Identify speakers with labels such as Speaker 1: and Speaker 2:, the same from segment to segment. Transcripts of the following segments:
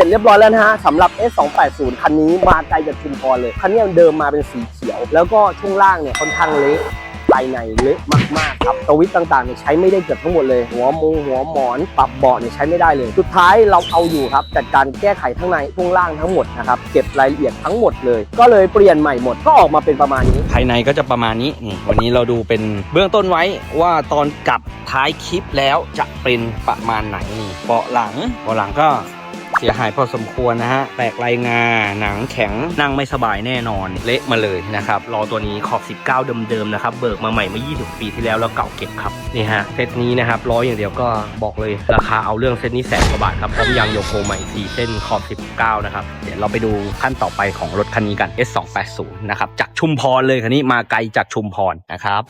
Speaker 1: ร็จเรียบร้อยแล้วนะฮะสำหรับ S280 คันนี้มาไกลจากชุมพรเลย คันนี้เดิมมาเป็นสีเขียว แล้วก็ช่วงล่างเนี่ยค่อนข้างเละภายในเละมากๆครับสวิตต่างๆเนี่ยใช้ไม่ได้เกือบทั้งหมดเลย หัวมงหัวหมอน ปรับเบาะเนี่ยใช้ไม่ได้เลย สุดท้ายเราเอาอยู่ครับจัดการแก้ไขทั้งในช่วงล่างทั้งหมดนะครับเก็บรายละเอียดทั้งหมดเลย ก็เลยเปลี่ยนใหม่หมดก็ออกมาเป็นประมาณนี้
Speaker 2: ภายในก็จะประมาณนี้นี่วันนี้เราดูเป็นเบื้องต้นไว้ว่าตอนกลับท้ายคลิปแล้วจะเป็นประมาณไหนนี่เบาะหลังเบาะหลังก็ เสียหายพอสมควรนะฮะ แตกลายงา หนังแข็ง นั่งไม่สบายแน่นอน เละมาเลยนะครับรอตัวนี้ขอบ 19 เดิมๆนะครับ เบิกมาใหม่เมื่อ 20 ปีที่แล้วแล้วเก่าเก็บครับ นี่ฮะ เซตนี้นะครับร้อยอย่างเดียวก็บอกเลย ราคาเอาเรื่องเซตนี้แสนกว่าบาทครับพร้อมยางโยโกใหม่4เส้นขอบ 19 นะครับ เดี๋ยวเราไปดูขั้นต่อไปของรถคันนี้กัน S280 นะครับ จากชุมพรเลยคันนี้มาไกลจากชุมพรนะครับ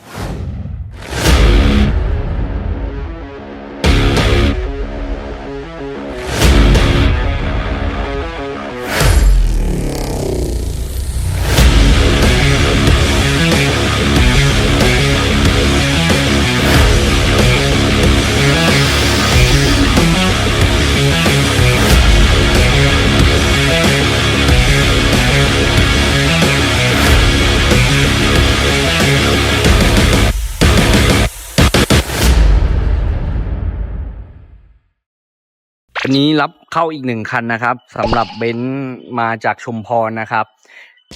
Speaker 2: วันนี้รับเข้าอีกหนึ่งคันนะครับสำหรับเบนซ์มาจากชุมพรนะครับ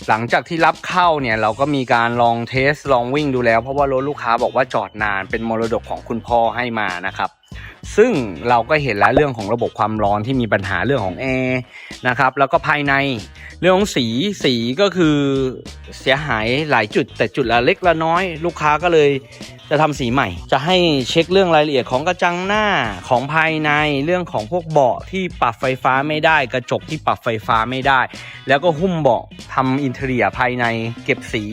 Speaker 2: หลังจากที่รับเข้าเนี่ยเราก็มีการลองเทสลองวิ่งดูแล้ว เพราะว่ารถลูกค้าบอกว่าจอดนานเป็นมรดกของคุณพ่อให้มานะครับ ซึ่งเราก็เห็นแล้วเรื่องของระบบความร้อนที่มีปัญหาเรื่องของแอร์นะครับ แล้วก็ภายในเรื่องของสีสีก็คือเสียหายหลายจุด แต่จุดละเล็กละน้อย ลูกค้าก็เลยจะทำสีใหม่ จะให้เช็คเรื่องรายละเอียดของกระจังหน้าของภายในเรื่องของพวกเบาะที่ปรับไฟฟ้าไม่ได้ กระจกที่ปรับไฟฟ้าไม่ได้ แล้วก็หุ้มเบาะทำอินเทอร์เนียภายใน เก็บสี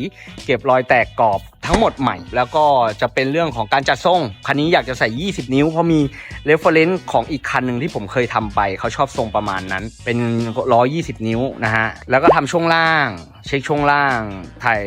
Speaker 2: เก็บรอยแตกกรอบ ทั้งหมดใหม่ แล้วก็จะเป็นเรื่องของการจัดทรง คันนี้อยากจะใส่ 20 นิ้ว เพราะมีเรฟเฟรนซ์ของอีกคันหนึ่งที่ผมเคยทำไป เขาชอบทรงประมาณนั้น เป็น 120 นิ้วนะฮะ แล้วก็ทำช่วงล่าง เช็คช่วงล่าง ถ่าย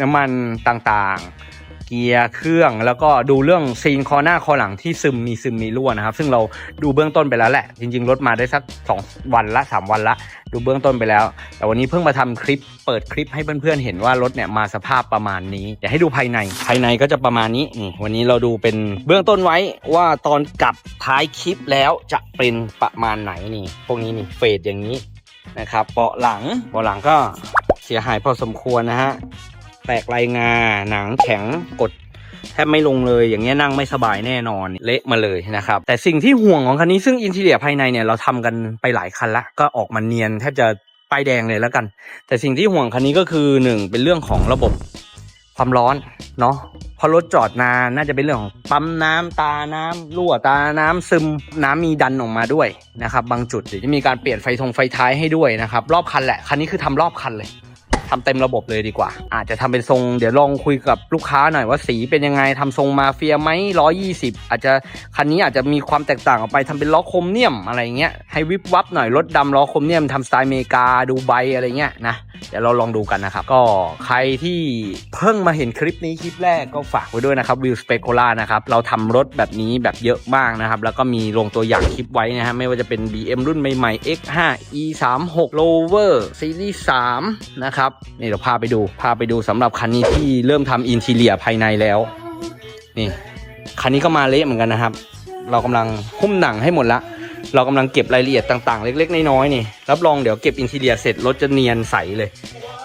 Speaker 2: น้ำมันต่างๆ เกียร์เครื่อง แล้วก็ดูเรื่องซีนคอหน้าคอหลังที่ซึมมีซึมมีรั่วนะครับ ซึ่งเราดูเบื้องต้นไปแล้วแหละ จริง ๆ รถมาได้สัก 2 วันละ 3 วันละ ดูเบื้องต้นไปแล้ว แต่วันนี้เพิ่งมาทำคลิปเปิดคลิปให้เพื่อนๆเห็นว่ารถเนี่ยมาสภาพประมาณนี้เดี๋ยวให้ดูภายในภายในก็จะประมาณนี้นี่วันนี้เราดูเป็นเบื้องต้นไว้ว่าตอนกลับท้ายคลิปแล้วจะเป็นประมาณไหนนี่ พวกนี้นี่เฟดอย่างนี้นะครับเบาะหลังเบาะหลังก็เสียหายพอสมควรนะฮะ แตกลายงา หนังแข็งกดแทบไม่ลงเลยอย่างเงี้ยนั่งไม่สบายแน่นอนเละมาเลยนะครับ แต่สิ่งที่ห่วงของคันนี้ซึ่งอินทีเรียภายในเนี่ยเราทำกันไปหลายคันละก็ออกมาเนียนแทบจะป้ายแดงเลยแล้วกัน แต่สิ่งที่ห่วงคันนี้ก็คือหนึ่งเป็นเรื่องของระบบความร้อนเนาะพอรถจอดนานน่าจะเป็นเรื่องของปั๊มน้ำตาน้ำรั่วตาน้ำซึมน้ำมีดันออกมาด้วยนะครับบางจุดเดี๋ยวจะมีการเปลี่ยนไฟทงไฟท้ายให้ด้วยนะครับรอบคันแหละคันนี้คือทำรอบคันเลย ทำเต็มระบบเลยดีกว่า อาจจะทำเป็นทรงเดี๋ยวลองคุยกับลูกค้าหน่อยว่าสีเป็นยังไงทำทรงมาเฟียไหมร้อยี่สิบอาจจะคันนี้อาจจะมีความแตกต่างออกไปทำเป็นล้อโครเมียมอะไรเงี้ยให้วิบวับหน่อยรถดำล้อโครเมียมทำสไตล์เมกาดูไบอะไรเงี้ยนะเดี๋ยวเราลองดูกันนะครับ ก็ใครที่เพิ่งมาเห็นคลิปนี้คลิปแรกก็ฝากไว้ด้วยนะครับวิวสเป c โ l ล่านะครับเราทำรถแบบนี้แบบเยอะมากนะครับแล้วก็มีลงตัวอย่างคลิปไว้นะฮะไม่ว่าจะเป็น BM รุ่นใหม่ๆ X5 E36 Rover Series 3นะครับนี่เราพาไปดูพาไปดูสำหรับคันนี้ที่เริ่มทำอินทีเลียภายในแล้ว นี่ คันนี้ก็มาเละเหมือนกันนะครับ เรากำลังหุ้มหนังให้หมดละ เรากำลังเก็บรายละเอียดต่างๆ เล็กๆ น้อยๆนี่รับรองเดี๋ยวเก็บอินทีเรียเสร็จรถจะเนียนใสเลย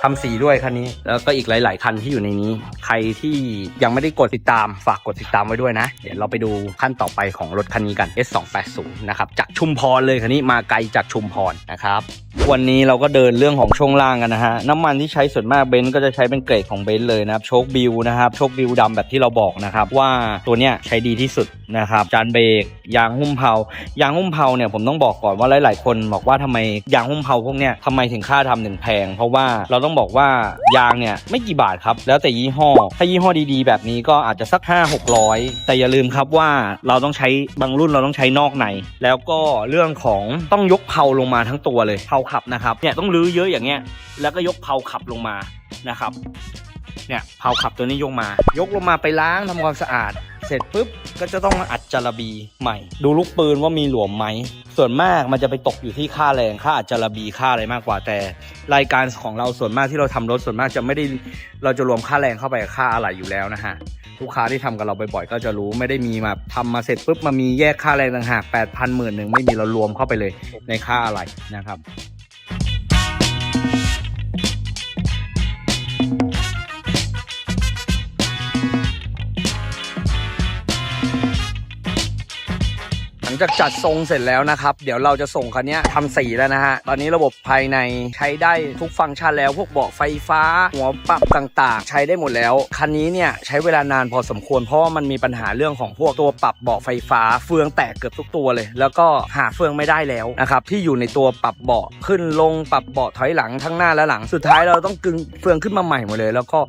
Speaker 2: ทำสีด้วยคันนี้ แล้วก็อีกหลาย ๆ คันที่อยู่ในนี้ ใครที่ยังไม่ได้กดติดตามฝากกดติดตามไว้ด้วยนะ เดี๋ยวเราไปดูขั้นต่อไปของรถคันนี้กัน S280 นะครับจากชุมพรเลยคันนี้มาไกลจากชุมพรนะครับวันนี้เราก็เดินเรื่องของช่วงล่างกันนะฮะน้ำมันที่ใช้ส่วนมากเบนซ์ก็จะใช้เป็นเกรดของเบนซ์เลยนะครับโชคบิลนะครับโชคบิลดำแบบที่เราบอกนะครับว่าตัวเนี้ยใช้ดีที่สุดนะครับจานเบรกยางหุ้มเผายางหุ้มเผาเนี่ยผมต้องบอกก่อนว่าหลาย ๆ คนบอกว่าทำไมยางหุ้มเผาพวกเนี้ยทำไมถึงค่าทำถึงแพง เพราะว่าเราต้องบอกว่ายางเนี่ยไม่กี่บาทครับ แล้วแต่ยี่ห้อ ถ้ายี่ห้อดีๆ แบบนี้ก็อาจจะสัก 5 600 แต่อย่าลืมครับว่าเราต้องใช้บางรุ่นเราต้องใช้นอกใน แล้วก็เรื่องของต้องยกเผาลงมาทั้งตัวเลยเผาขับนะครับเนี่ยต้องรื้อเยอะอย่างเงี้ยแล้วก็ยกเผาขับลงมานะครับเนี่ยเผาขับตัวนี้ยกมา ยกลงมาไปล้างทำความสะอาด เสร็จปุ๊บก็จะต้องมาอัดจารบีใหม่ ดูลูกปืนว่ามีหลวมไหม ส่วนมากมันจะไปตกอยู่ที่ค่าแรงค่าอัดจารบีค่าอะไรมากกว่าแต่ รายการของเราส่วนมากที่เราทำรถส่วนมากจะไม่ได้เราจะรวมค่าแรงเข้าไปกับค่าอะไรอยู่แล้วนะฮะลูกค้าที่ทำกับเราบ่อยๆก็จะรู้ไม่ได้มีมาทำมาเสร็จปุ๊บมามีแยกค่าแรงต่างหากแปดพันหมื่นหนึ่งไม่มีเรารวมเข้าไปเลยในค่าอะไรนะครับ จากจัดทรงเสร็จแล้วนะครับ เดี๋ยวเราจะส่งคันนี้ทำสีแล้วนะฮะ ตอนนี้ระบบภายในใช้ได้ทุกฟังก์ชันแล้ว พวกเบาะไฟฟ้า หัวปรับต่างๆ ใช้ได้หมดแล้ว คันนี้เนี่ยใช้เวลานานพอสมควร เพราะว่ามันมีปัญหาเรื่องของพวกตัวปรับเบาะไฟฟ้า เฟืองแตกเกือบทุกตัวเลย แล้วก็หาเฟืองไม่ได้แล้วนะครับที่อยู่ในตัวปรับเบาะขึ้นลงปรับเบาะถอยหลังทั้งหน้าและหลัง สุดท้ายเราต้องกึงเฟืองขึ้นมาใหม่หมดเลย แล้วก็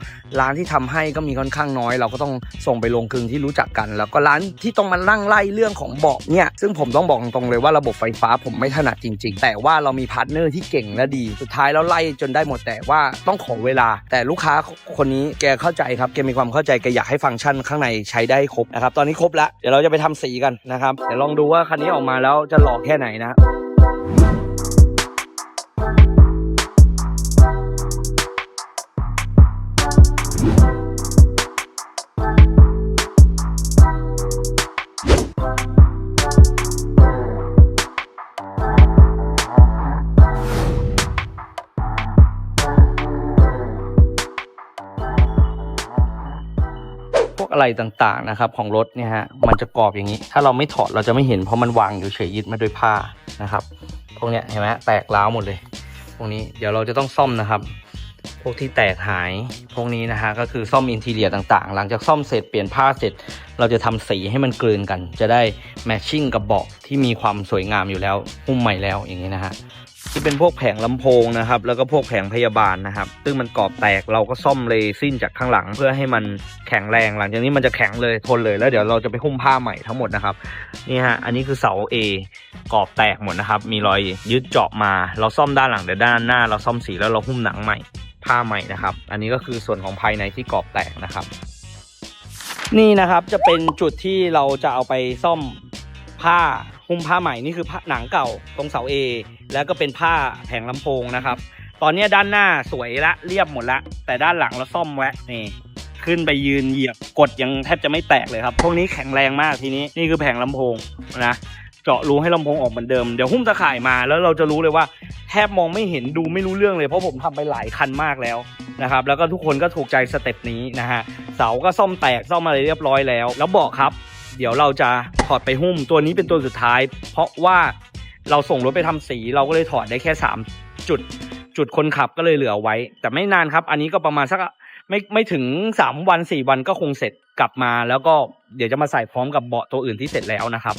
Speaker 2: ร้านที่ทำให้ก็มีค่อนข้างน้อย เราก็ต้องส่งไปลงกึงที่รู้จักกัน แล้วก็ร้านที่ต้องมานั่งไล่เรื่องของเบาะเนี่ยซึ่งผมต้องบอกตรงๆเลยว่าระบบไฟฟ้าผมไม่ถนัดจริง ๆ แต่ว่าเรามีพาร์ทเนอร์ที่เก่งและดี สุดท้ายแล้วไล่จนได้หมดแต่ว่าต้องขอเวลา แต่ลูกค้าคนนี้แกเข้าใจครับแกมีความเข้าใจแกอยากให้ฟังก์ชันข้างในใช้ได้ครบนะครับตอนนี้ครบแล้วเดี๋ยวเราจะไปทำสีกันนะครับเดี๋ยวลองดูว่าคันนี้ออกมาแล้วจะหล่อแค่ไหนนะ อะไรต่างๆนะครับ ของรถเนี่ยฮะมันจะกรอบอย่างนี้ ถ้าเราไม่ถอดเราจะไม่เห็นเพราะมันวางอยู่เฉยยึดมาด้วยผ้านะครับพวกเนี้ยเห็นไหมแตกร้าวหมดเลย พวกนี้เดี๋ยวเราจะต้องซ่อมนะครับ พวกที่แตกหายพวกนี้นะฮะก็คือซ่อมอินทีเรียต่างๆ หลังจากซ่อมเสร็จเปลี่ยนผ้าเสร็จ เราจะทำสีให้มันกลืนกัน จะได้แมทชิ่งกับเบาะที่มีความสวยงามอยู่แล้วหุ้มใหม่แล้วอย่างนี้นะฮะ ที่เป็นพวกแผงลำโพงนะครับ แล้วก็พวกแผงพยาบาลนะครับ ซึ่งมันกรอบแตกเราก็ซ่อมเลซิ่นจากข้างหลัง เพื่อให้มันแข็งแรง หลังจากนี้มันจะแข็งเลยทนเลยแล้วเดี๋ยวเราจะไปหุ้มผ้าใหม่ทั้งหมดนะครับนี่ฮะอันนี้คือเสา A กรอบแตกหมดนะครับ มีรอยยึดเจาะมา เราซ่อมด้านหลังเดี๋ยวด้านหน้า เราซ่อมสีแล้วเราหุ้มหนังใหม่ผ้าใหม่นะครับ อันนี้ก็คือส่วนของภายในที่กรอบแตกนะครับ นี่นะครับจะเป็นจุดที่เราจะเอาไปซ่อมผ้า หุ้มผ้าใหม่นี่คือผ้าหนังเก่าตรงเสา A แล้วก็เป็นผ้าแผงลำโพงนะครับ ตอนนี้ด้านหน้าสวยละเรียบหมดละ แต่ด้านหลังเราซ่อมแวะนี่ขึ้นไปยืนเหยียบกดยังแทบจะไม่แตกเลยครับ พวกนี้แข็งแรงมากทีนี้นี่คือแผงลำโพงนะเจาะรูให้ลำโพงออกเหมือนเดิมเดี๋ยวหุ้มตะข่ายมาแล้วเราจะรู้เลยว่าแทบมองไม่เห็นดูไม่รู้เรื่องเลย เพราะผมทำไปหลายคันมากแล้วนะครับ แล้วก็ทุกคนก็ถูกใจสเต็ปนี้นะฮะเสาก็ซ่อมแตกซ่อมอะไรเรียบร้อยแล้ว แล้วบอกครับ เดี๋ยวเราจะถอดไปหุ้มตัวนี้เป็นตัวสุดท้าย เพราะว่าเราส่งรถไปทำสีเราก็เลยถอดได้แค่ 3 จุด จุดคนขับก็เลยเหลือไว้ แต่ไม่นานครับ อันนี้ก็ประมาณสักไม่ไม่ถึง 3 วัน 4 วันก็คงเสร็จกลับมา แล้วก็เดี๋ยวจะมาใส่พร้อมกับเบาะตัวอื่นที่เสร็จแล้วนะครับ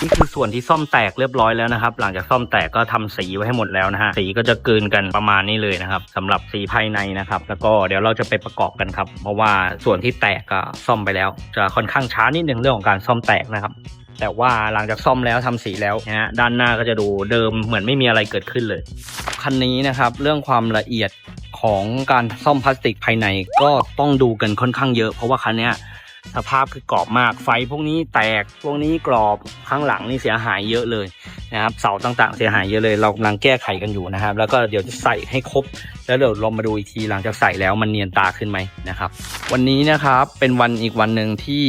Speaker 2: นี่คือส่วนที่ซ่อมแตกเรียบร้อยแล้วนะครับ หลังจากซ่อมแตกก็ทำสีไว้ให้หมดแล้วนะฮะ สีก็จะเกลืนกันประมาณนี้เลยนะครับสำหรับสีภายในนะครับ แล้วก็เดี๋ยวเราจะไปประกอบกันครับ เพราะว่าส่วนที่แตกก็ซ่อมไปแล้ว จะค่อนข้างช้านิดนึงเรื่องของการซ่อมแตกนะครับแต่ว่าหลังจากซ่อมแล้วทำสีแล้วนะฮะด้านหน้าก็จะดูเดิมเหมือนไม่มีอะไรเกิดขึ้นเลย คันนี้นะครับ เรื่องความละเอียดของการซ่อมพลาสติกภายในก็ต้องดูกันค่อนข้างเยอะ เพราะว่าคันเนี้ย สภาพคือกรอบมาก ไฟพวกนี้แตก พวกนี้กรอบ ข้างหลังนี่เสียหายเยอะเลยนะครับ เสาต่างๆ เสียหายเยอะเลย เรากำลังแก้ไขกันอยู่นะครับ แล้วก็เดี๋ยวจะใส่ให้ครบ แล้วเดี๋ยวเรามาดูอีกทีหลังจากใส่แล้วมันเนียนตาขึ้นไหมนะครับ วันนี้นะครับ เป็นวันอีกวันหนึ่งที่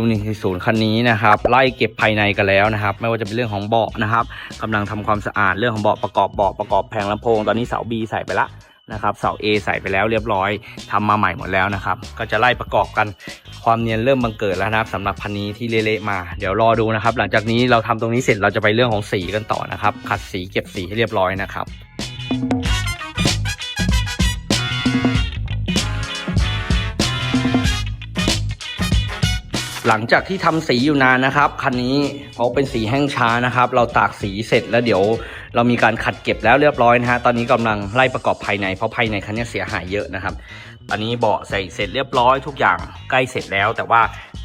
Speaker 2: W140 คันนี้นะครับ ไล่เก็บภายในกันแล้วนะครับ ไม่ว่าจะเป็นเรื่องของเบาะนะครับกำลังทำความสะอาด เรื่องของเบาะประกอบเบาะประกอบแผงลำโพง ตอนนี้เสา B ใส่ไปละ นะครับเสา A ใส่ไปแล้วเรียบร้อยทำมาใหม่หมดแล้วนะครับ ก็จะไล่ประกอบกันความเนียนเริ่มบังเกิดแล้วนะครับสำหรับพันนี้ที่เละๆมา เดี๋ยวรอดูนะครับ หลังจากนี้เราทำตรงนี้เสร็จเราจะไปเรื่องของสีกันต่อนะครับขัดสีเก็บสีให้เรียบร้อยนะครับ หลังจากที่ทำสีอยู่นานนะครับคันนี้เพราะเป็นสีแห้งช้านะครับ เราตากสีเสร็จแล้วเดี๋ยว เรามีการขัดเก็บแล้วเรียบร้อยนะฮะตอนนี้กำลังไล่ประกอบภายในเพราะภายในคันนี้เสียหายเยอะนะครับตอนนี้เบาะใส่เสร็จเรียบร้อยทุกอย่างใกล้เสร็จแล้ว แต่ว่า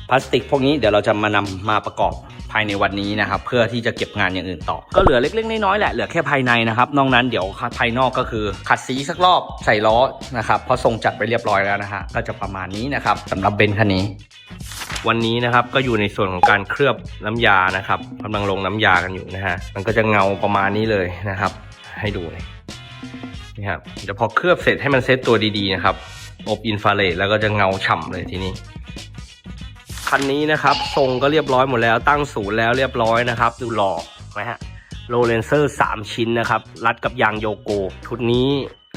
Speaker 2: พลาสติกพวกนี้เดี๋ยวเราจะมานำมาประกอบภายในวันนี้นะครับ เพื่อที่จะเก็บงานอย่างอื่นต่อ ก็เหลือเล็กๆน้อยๆแหละเหลือแค่ภายในนะครับนอกนั้นเดี๋ยวภายนอกก็คือขัดสีสักรอบใส่ล้อนะครับเพราะทรงจัดไปเรียบร้อยแล้วนะฮะก็จะประมาณนี้นะครับสำหรับเบนซ์คันนี้ วันนี้นะครับก็อยู่ในส่วนของการเคลือบน้ำยานะครับกำลังลงน้ำยากันอยู่นะฮะมันก็จะเงาประมาณนี้เลยนะครับ ให้ดูเลยนี่ครับเดี๋ยวพอเคลือบเสร็จให้มันเซตตัวดีๆนะครับอบอินฟราเรดแล้วก็จะเงาฉ่ำเลยทีนี้คันนี้นะครับทรงก็เรียบร้อยหมดแล้วตั้งศูนย์แล้วเรียบร้อยนะครับ ดูหล่อนะฮะโรเลนเซอร์สามชิ้นนะครับ รัดกับยางโยโกชุดนี้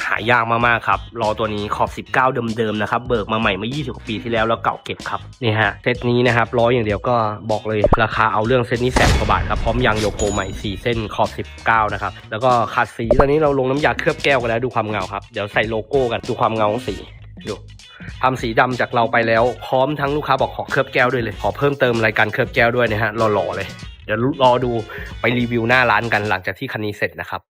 Speaker 2: หายากมากๆครับรอตัวนี้ขอบ 19 เดิมๆนะครับ เบิกมาใหม่เมื่อ 20 กว่าปีที่แล้วแล้วเก่าเก็บครับนี่ฮะเซตนี้นะครับร้อยอย่างเดียวก็บอกเลยราคาเอาเรื่องเซตนี้แสนกว่าบาทครับพร้อมยางโยโกใหม่ 4 เส้นขอบ 19 นะครับ แล้วก็ขัดสีตอนนี้เราลงน้ำยาเคลือบแก้วกันแล้วดูความเงาครับเดี๋ยวใส่โลโก้กันดูความเงาของสีดูทำสีดำจากเราไปแล้วพร้อมทั้งลูกค้าบอกขอเคลือบแก้วด้วยเลยขอเพิ่มเติมรายการเคลือบแก้วด้วยนะฮะหล่อๆเลยเดี๋ยวรอดูไปรีวิวหน้าร้านกันหลังจากที่คันนี้เสร็จนะครับ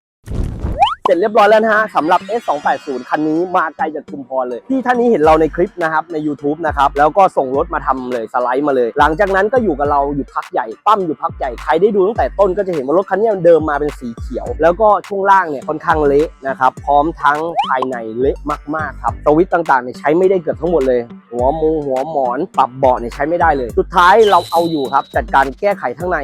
Speaker 1: สร็จเรียบร้อยแล้วนะฮะสำหรับ S280 คันนี้มาไกลจากชุมพรเลยที่ท่านนี้เห็นเราในคลิปนะครับใน YouTube นะครับแล้วก็ส่งรถมาทำเลยสไลด์มาเลย หลังจากนั้นก็อยู่กับเราอยู่พักใหญ่ปั้มอยู่พักใหญ่ใครได้ดูตั้งแต่ต้นก็จะเห็นว่ารถคันนี้เดิมมาเป็นสีเขียว แล้วก็ช่วงล่างเนี่ยค่อนข้างเละนะครับพร้อมทั้งภายในเละมากๆครับสวิตช์ต่างๆเนี่ยใช้ไม่ได้เกือบทั้งหมดเลย หัวมุงหัวหมอน ปรับเบาะเนี่ยใช้ไม่ได้เลย สุดท้ายเราเอาอยู่ครับจัดการแก้ไขทั้งใน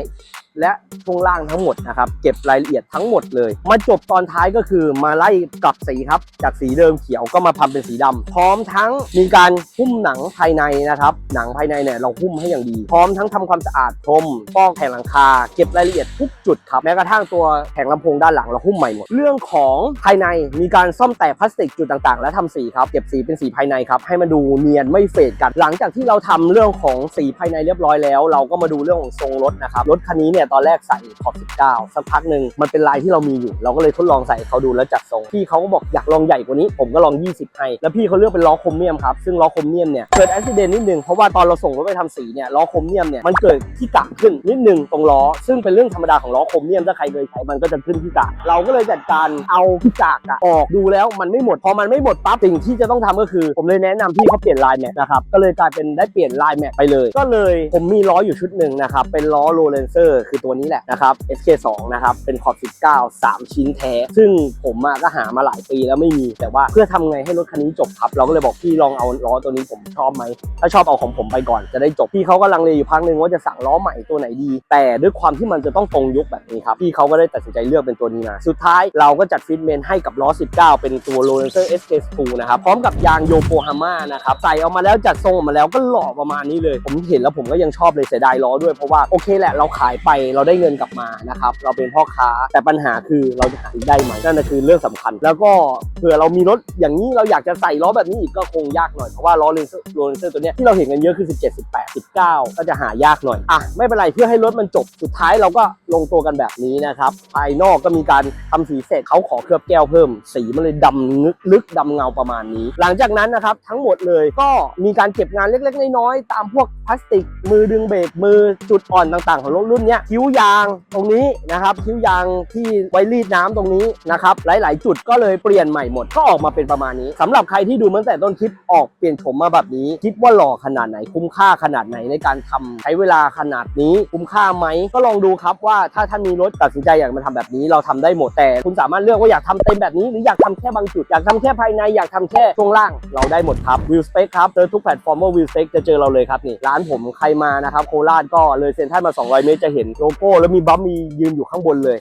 Speaker 1: และช่วงล่างทั้งหมดนะครับ เก็บรายละเอียดทั้งหมดเลย มาจบตอนท้ายก็คือมาไล่กลับสีครับ จากสีเดิมเขียวก็มาทำเป็นสีดำพร้อมทั้งมีการหุ้มหนังภายในนะครับ หนังภายในเนี่ยเราหุ้มให้อย่างดี พร้อมทั้งทำความสะอาดพรมฟอกแผงหลังคา เก็บรายละเอียดทุกจุดครับแม้กระทั่งตัวแผงลำโพงด้านหลังเราหุ้มใหม่หมด เรื่องของภายในมีการซ่อมแตกพลาสติกจุดต่างๆ และทำสีครับ เก็บสีเป็นสีภายในครับ ให้มันดูเนียนไม่เฟดกัน หลังจากที่เราทำเรื่องของสีภายในเรียบร้อยแล้ว เราก็มาดูเรื่องของทรงรถนะครับ รถคันนี้เนี่ยตอนแรกใส่ขอบ19 สักพักหนึ่งมันเป็นลายที่เรามีอยู่ เราก็เลยทดลองใส่เขาดูแล้วจัดทรงพี่เขาก็บอกอยากลองใหญ่กว่านี้ ผมก็ลอง 20 ให้ แล้วพี่เขาเลือกเป็นล้อครเมียมครับ ซึ่งล้อครเมียมเนี่ยเกิดอุบิเหตุนิดนึงเพราะว่าตอนเราส่งรถไปทำสีเนี่ยล้อครเมียมเนี่ยมันเกิดที่กะขึ้นนิดนึงตรงล้อ ซึ่งเป็นเรื่องธรรมดาของล้อครเมียมถ้าใครเคยใช้มันก็จะขึ้นที่กะเราก็เลยจัดการเอาที่กะอะออกดูแล้วมันไม่หมดพอมันไม่หมดปั๊บสิ่งที่จะต้องทำก็คือ ผมเลยแนะนำพี่เขาเปลี่ยนลายแม็กนะครับก็เลยกลายเป็นได้เปลี่ยนลายแม็กไปเลย ก็เลยผมมีล้ออยู่ชุดหนึ่งนะครับเป็นล้อโรเลนเซอร์คอตัวนี้แหละนะครับ SK2 นะครับเป็นขอบ 19 3 ชิ้นแท้ ซึ่งผมก็หามาหลายปีแล้วไม่มีแต่ว่าเพื่อทำไงให้รถคันนี้จบครับ เราก็เลยบอกพี่ลองเอาล้อตัวนี้ผมชอบไหมถ้าชอบเอาของผมไปก่อนจะได้จบพี่เขาก็ลังเลอยู่พักหนึ่งว่าจะสั่งล้อใหม่ตัวไหนดี แต่ด้วยความที่มันจะต้องตรงยุคแบบนี้ครับพี่เขาก็ได้ตัดสินใจเลือกเป็นตัวนี้มาสุดท้ายเราก็จัดฟิตเมนให้กับล้อ 19 เป็นตัว r o l a n c e r SK2 นะครับพร้อมกับยางโยโกฮาม่านะครับใส่ออกมาแล้วจัดทรงออกมาแล้วก็หล่อประมาณนี้เลย ผมเห็นแล้วผมก็ยังชอบเลยเสียดายล้อด้วยเพราะว่าโอเคแหละเราขายไปเราได้เงินกลับมานะครับเราเป็นพ่อค้าแต่ปัญหาคือเราจะหาได้ไหมนั่นคือเรื่องสำคัญ แล้วก็เผื่อเรามีรถอย่างนี้เราอยากจะใส่ล้อแบบนี้อีกก็คงยากหน่อยเพราะว่าล้อเลนเซอร์โรเลนเซอร์ตัวเนี้ยที่เราเห็นกันเยอะคือ 17 18 19 ก็จะหายากหน่อยอะไม่เป็นไรเพื่อให้รถมันจบสุดท้ายเราก็ลงตัวกันแบบนี้นะครับภายนอกก็มีการทำสีเสร็จเขาขอเคลือบแก้วเพิ่ม สีมันเลยดำนึกลึกดำเงาประมาณนี้ หลังจากนั้นนะครับทั้งหมดเลยก็มีการเก็บงานเล็กๆน้อยๆตามพวกพลาสติก มือดึงเบรกมือจุดอ่อนต่างๆ ของรถรุ่นเนี้ยคิ้วยางตรงนี้นะครับ คิ้วยางที่ไว้รีดน้ำตรงนี้นะครับ หลาย ๆ จุดก็เลยเปลี่ยนใหม่หมดก็ออกมาเป็นประมาณนี้สำหรับใครที่ดูมาตั้งแต่ต้นคลิปออกเปลี่ยนโฉมมาแบบนี้ คิดว่าหล่อขนาดไหนคุ้มค่าขนาดไหนในการทำใช้เวลาขนาดนี้คุ้มค่าไหมก็ลองดูครับว่าถ้าท่านมีรถตัดสินใจอยากมาทำแบบนี้เราทำได้หมดแต่คุณสามารถเลือกว่าอยากทำเต็มแบบนี้หรืออยากทำแค่บางจุดอยากทำแค่ภายในอยากทำแค่ช่วงล่างเราได้หมดครับวิวสเปคครับเจอทุกแพลตฟอร์มว่าวิวสเปคจะเจอเราเลยครับนี่ร้านผมใครมานะครับโคราชก็เลยเซ็นทรัลมา 200 เมตรจะเห็นโลโก้ แล้วมีบัมมียืนอยู่ข้างบนเลย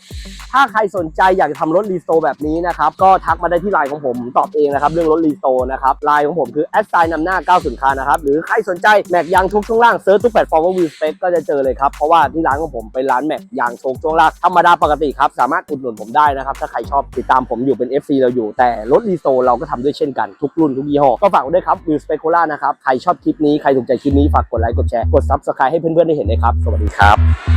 Speaker 1: ถ้าใครสนใจอยากจะทำรถรีสโตรแบบนี้นะครับ ก็ทักมาได้ที่ไลน์ของผมตอบเองนะครับ เรื่องรถรีสโตรนะครับไลน์ของผมคือแอดไซน์นำหน้า90คานะครับ หรือใครสนใจแม็กยางทุกช่วงล่างเซิร์ชทุกแพลตฟอร์มว่าวิวสเปคก็จะเจอเลยครับ เพราะว่าที่ร้านของผมเป็นร้านแม็กยางโชกช่วงล่างธรรมดาปกติครับสามารถอุดหนุนผมได้นะครับถ้าใครชอบติดตามผมอยู่เป็น FC เราอยู่ แต่รถรีสโตรเราก็ทำด้วยเช่นกันทุกรุ่นทุกยี่ห้อก็ฝากด้วยครับวิวสเปคโคล่านะครับใครชอบคลิปนี้ใครถูกใจคลิปนี้ฝากกดไลค์กดแชร์กดซับสไครต์ให้เพื่อนๆได้เห็นเลยครับ สวัสดีครับ